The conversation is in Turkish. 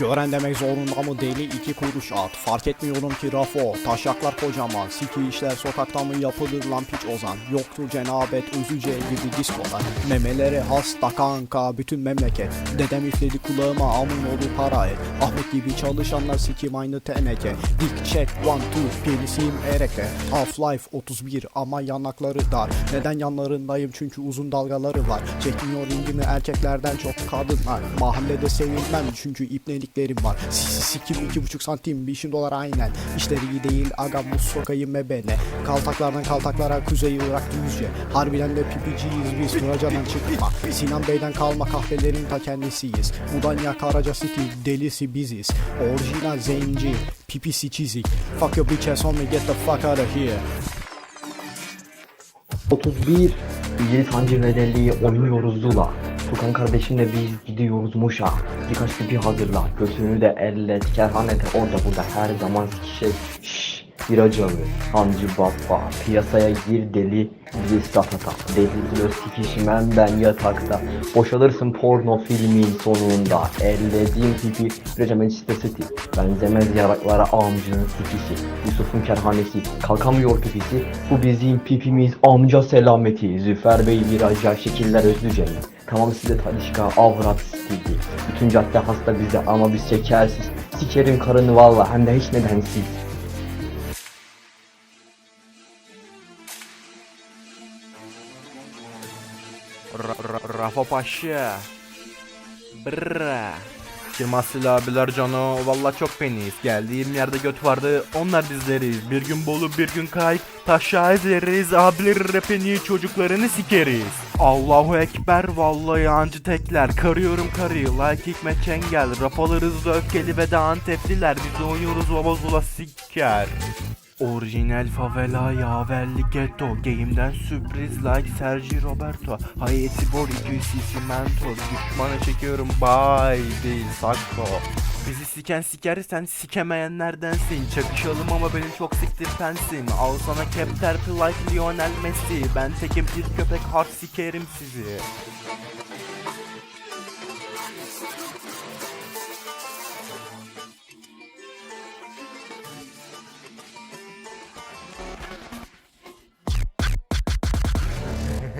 Gören demek zorunda mı? Deli iki kuruş at. Fark etmiyorum ki rafo. Taşaklar kocaman. Siki işler sokakta mı yapılır lan piç ozan? Yoktur cenabet özüce gibi diskolar Memeleri hasta kanka bütün memleket. Dedem üfledi kulağıma amın oldu para et. Ahmet gibi çalışanlar sikim aynı teneke. Dik check one two penisiyim ereke Half-Life 31 ama yanakları dar. Neden yanlarındayım? Çünkü uzun dalgaları var. Çekmiyor ilgimi erkeklerden çok kadınlar. Mahallede sevilmem çünkü ipneliklerim var. Sisi sikim iki buçuk santim bir işim dolar aynen. İşleri iyi değil aga muz sokayım mebene Kaltaklardan kaltaklara kuzey Irak düzce. Harbiden de pipiciyiz biz Nuracan'dan çıkma. Sinan Bey'den kalma kahvelerin ta kendisiyiz. Mudanya Karaca City delisi biziz. Orijinal zenci Pipisi çizik. Fuck your bitch ass homie get the fuck out of here 31 İngiliz hancı bedelliği oynuyoruz Zula Tukan kardeşimle biz gidiyoruz Muş'a. Birkaç tipi hazırla. Götünü de elle kerhanete orada burada her zaman şey Şşş bir acılı Hancı baba Piyasaya gir deli. Biz tatata Deliriyor sikişmem ben yatakta. Boşalırsın porno filmin sonunda. Ellediğim tipi Recep Manchester City Benzemez yaraklara amcının sikisi Yusuf'un kerhanesi. Kalkamıyor pipisi. Bu bizim pipimiz. Amca selameti. Züfer Bey viraja şekiller özlüce Tamam size talişka avrat stili Bütün cadde hasta bize ama biz şekersiz Sikerim karını valla hem de hiç nedensiz Ra- Ra- Rafa Paşa. Brrra. Kirmaslı abiler cano valla çok peniyiz. Geldiğim yerde göt vardı onlar bizleriz. Bir gün Bolu bir gün Kayık taşa ezeriz. Abileri rapeni çocuklarını sikeriz. Allahu Ekber vallahi yancı tekler. Karıyorum karıyı like Hikmet Çengel. Rapalar hızlı öfkeli ve de Antepliler. Biz oynuyoruz baba zula siker. Orijinal favela yaverli ghetto. Game'den sürpriz like Sergi Roberto. Hayeti bor ikisi mentor Düşmana çekiyorum bye değil sakko. Bizi siken siker sen sikemeyenlerdensin. Çakışalım ama benim çok siktir pensim Al sana cap terpi like Lionel Messi. Ben tekim pis köpek hard sikerim sizi